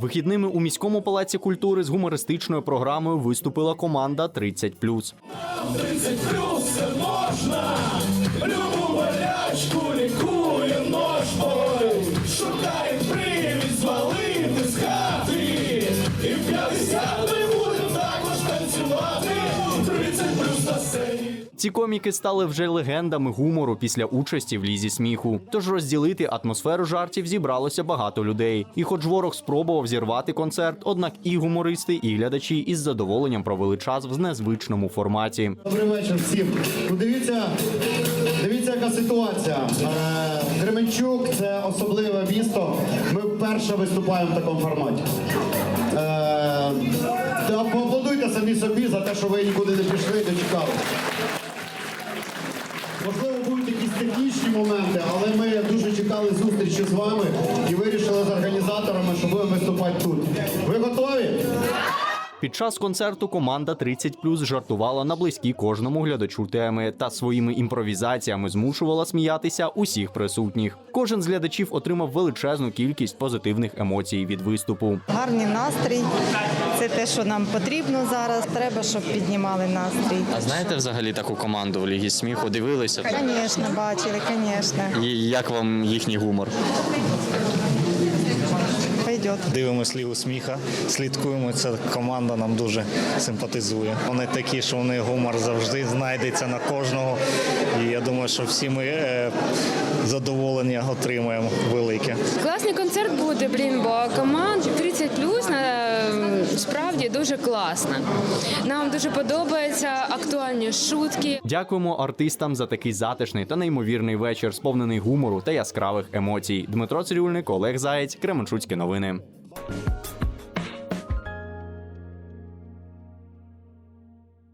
Вихідними у міському палаці культури з гумористичною програмою виступила команда «30+.» плюс це можна, любу болячку лікує нож шукає привід звалити з хати, і в 50 ми будемо також танцювати, 30 плюс на сцені. Ці коміки стали вже легендами гумору після участі в лізі сміху. Тож розділити атмосферу жартів зібралося багато людей. І хоч ворог спробував зірвати концерт, однак і гумористи, і глядачі із задоволенням провели час в незвичному форматі. Добрий вечір всім. Ну, дивіться, яка ситуація. Е, Кременчук це особливе місто. Ми вперше виступаємо в такому форматі. Е, та поаплодуйте самі собі за те, що ви нікуди не пішли, не чекали. Технічні моменти, але ми дуже чекали зустрічі з вами і вирішили з організаторами, що будемо виступати тут. Ви готові? Під час концерту команда «30+» жартувала на близькі кожному глядачу теми та своїми імпровізаціями змушувала сміятися усіх присутніх. Кожен з глядачів отримав величезну кількість позитивних емоцій від виступу. Гарний настрій це те, що нам потрібно зараз. Треба, щоб піднімали настрій. А знаєте взагалі таку команду в Лігі сміху? Дивилися? Звісно, бачили, звісно. І як вам їхній гумор? Пойдет. Дивимось лігу сміха, слідкуємо. Ця команда нам дуже симпатизує. Вони такі, що вони гумор завжди знайдеться на кожного. І я думаю, що всі ми е, задоволення отримаємо велике. Класний концерт буде, блін, бо команд 30 плюс справді дуже класна. Нам дуже подобаються актуальні шутки. Дякуємо артистам за такий затишний та неймовірний вечір, сповнений гумору та яскравих емоцій. Дмитро Цирюльник, Олег Заєць, Кременчуцькі новини.